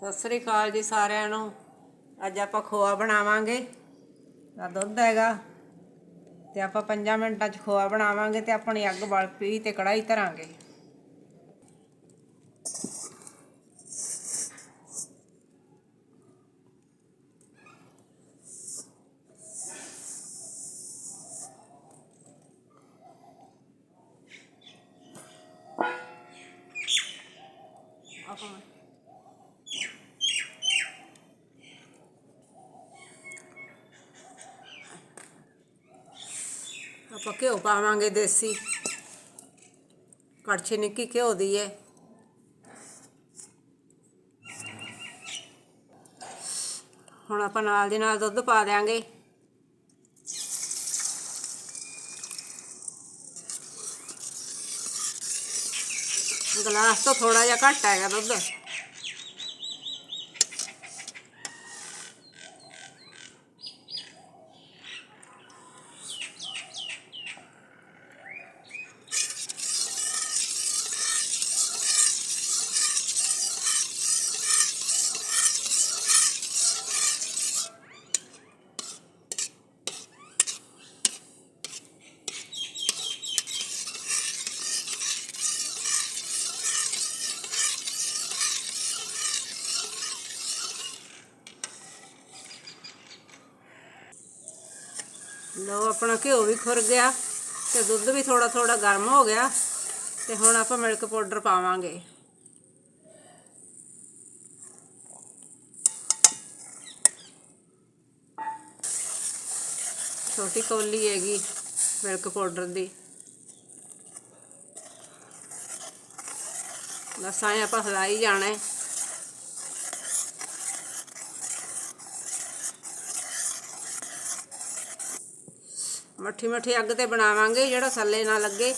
ਸਤਿ ਸ੍ਰੀ ਅਕਾਲ ਜੀ ਸਾਰਿਆਂ ਨੂੰ। ਅੱਜ ਆਪਾਂ ਖੋਆ ਬਣਾਵਾਂਗੇ। ਆ ਦੁੱਧ ਹੈਗਾ। ਤੇ ਆਪਾਂ 5 ਮਿੰਟਾਂ 'ਚ ਖੋਆ ਬਣਾਵਾਂਗੇ ਤੇ ਆਪਣੀ ਅੱਗ ਬਲ ਪਈ ਤੇ ਕੜਾਈ ਧਰਾਂਗੇ ਆਪਾਂ ਆਪਾਂ ਘਿਓ ਪਾਵਾਂਗੇ ਦੇਸੀ। ਕੜਛੀ ਨਿੱਕੀ ਘਿਓ ਦੀ ਹੈ ਹੁਣ ਆਪਾਂ ਨਾਲ ਦੀ ਨਾਲ ਦੁੱਧ ਪਾ ਦਿਆਂਗੇ। ਗਲਾਸ ਤੋਂ ਥੋੜਾ ਜਿਹਾ ਘੱਟ ਹੈਗਾ ਦੁੱਧ। ਲੋ ਆਪਣਾ ਘਿਓ ਵੀ ਖੁਰ ਗਿਆ ਤੇ ਦੁੱਧ ਵੀ ਥੋੜਾ ਥੋੜਾ ਗਰਮ ਹੋ ਗਿਆ ਤੇ ਹੁਣ ਆਪਾਂ ਮਿਲਕ ਪਾਊਡਰ ਪਾਵਾਂਗੇ। ਛੋਟੀ ਕੌਲੀ ਹੈਗੀ ਮਿਲਕ ਪਾਊਡਰ ਦੀ। ਬਸ ਆਏ ਆਪਾਂ ਹਲਾਈ ਜਾਣਾ ਹੈ। ਮੱਠੀ ਮੱਠੀ ਅੱਗ ਤੇ ਬਣਾਵਾਂਗੇ ਜਿਹੜਾ ਥੱਲੇ ਨਾ ਲੱਗੇ।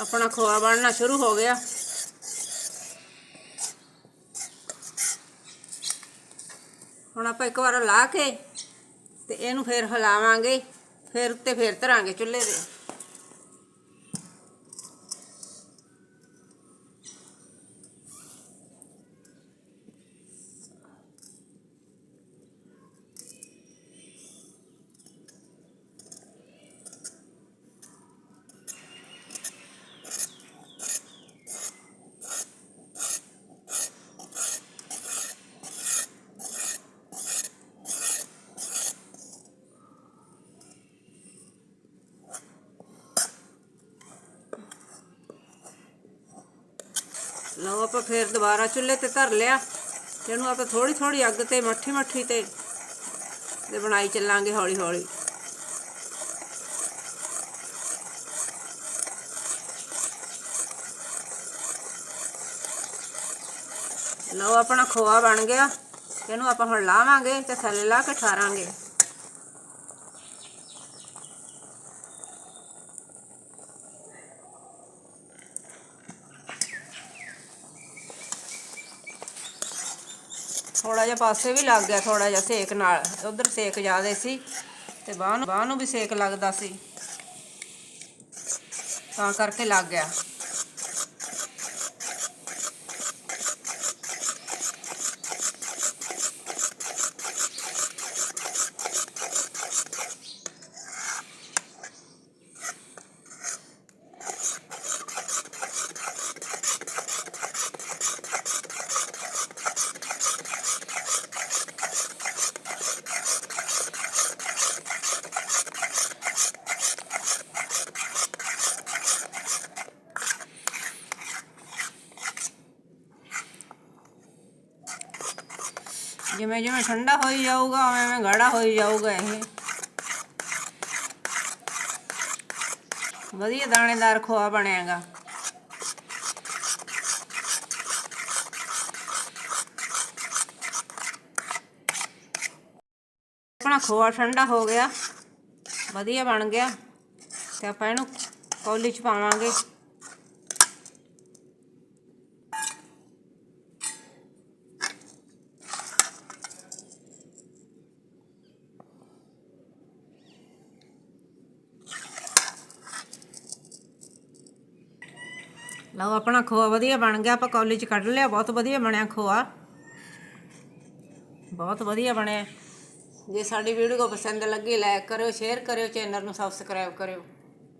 ਆਪਣਾ ਖੋਆ ਬਣਨਾ ਸ਼ੁਰੂ ਹੋ ਗਿਆ। ਹੁਣ ਆਪਾਂ ਇੱਕ ਵਾਰ ਲਾ ਕੇ ਤੇ ਇਹਨੂੰ ਫੇਰ ਹਿਲਾਵਾਂਗੇ, ਫੇਰ ਉੱਤੇ ਫੇਰ ਧਰਾਂਗੇ ਚੁੱਲ੍ਹੇ ਦੇ ਲਓ ਆਪਾਂ ਫੇਰ ਦੁਬਾਰਾ ਚੁੱਲ੍ਹੇ ਤੇ ਧਰ ਲਿਆ ਇਹਨੂੰ ਆਪਾਂ ਥੋੜੀ ਥੋੜੀ ਅੱਗ ਤੇ ਮੱਠੀ ਮੱਠੀ ਤੇ ਤੇ ਬਣਾਈ ਚੱਲਾਂਗੇ ਹੌਲੀ ਹੌਲੀ। ਲਓ ਆਪਣਾ ਖੋਆ ਬਣ ਗਿਆ। ਇਹਨੂੰ ਆਪਾਂ ਹੁਣ ਲਾਵਾਂਗੇ ਤੇ ਥੱਲੇ ਲਾ ਕੇ ਠਾਰਾਂਗੇ। ਥੋੜਾ ਜਿਹਾ ਪਾਸੇ ਵੀ ਲੱਗ ਗਿਆ ਥੋੜਾ ਜਿਹਾ ਸੇਕ ਨਾਲ, ਉਧਰ ਸੇਕ ਜ਼ਿਆਦੇ ਸੀ ਤੇ ਬਾਹ ਨੂੰ ਬਾਹ ਨੂੰ ਵੀ ਸੇਕ ਲੱਗਦਾ ਸੀ। ਤਾਂ ਕਰਕੇ ਲੱਗ ਗਿਆ। ਜਿਵੇਂ ਜਿਵੇਂ ਠੰਡਾ ਹੋਈ ਜਾਊਗਾ, ਉਵੇਂ ਉਵੇਂ ਗਾੜਾ ਹੋਈ ਜਾਊਗਾ ਇਹ। ਵਧੀਆ ਦਾਣੇਦਾਰ ਖੋਆ ਬਣਿਆਗਾ। ਆਪਣਾ ਖੋਆ ਠੰਡਾ ਹੋ ਗਿਆ, ਵਧੀਆ ਬਣ ਗਿਆ। ਤੇ ਆਪਾਂ ਇਹਨੂੰ ਕੌਲੀ ਚ ਪਾਵਾਂਗੇ। ਲਓ, ਆਪਣਾ ਖੋਆ ਵਧੀਆ ਬਣ ਗਿਆ, ਆਪਾਂ ਕੌਲੀ ਕੱਢ ਲਿਆ, ਬਹੁਤ ਵਧੀਆ ਬਣਿਆ ਖੋਆ। ਬਹੁਤ ਵਧੀਆ ਬਣਿਆ। ਜੇ ਸਾਡੀ ਵੀਡੀਓ ਪਸੰਦ ਲੱਗੀ ਲਾਈਕ ਕਰਿਓ ਸ਼ੇਅਰ ਕਰਿਓ ਚੈਨਲ ਨੂੰ ਸਬਸਕ੍ਰਾਈਬ ਕਰਿਓ।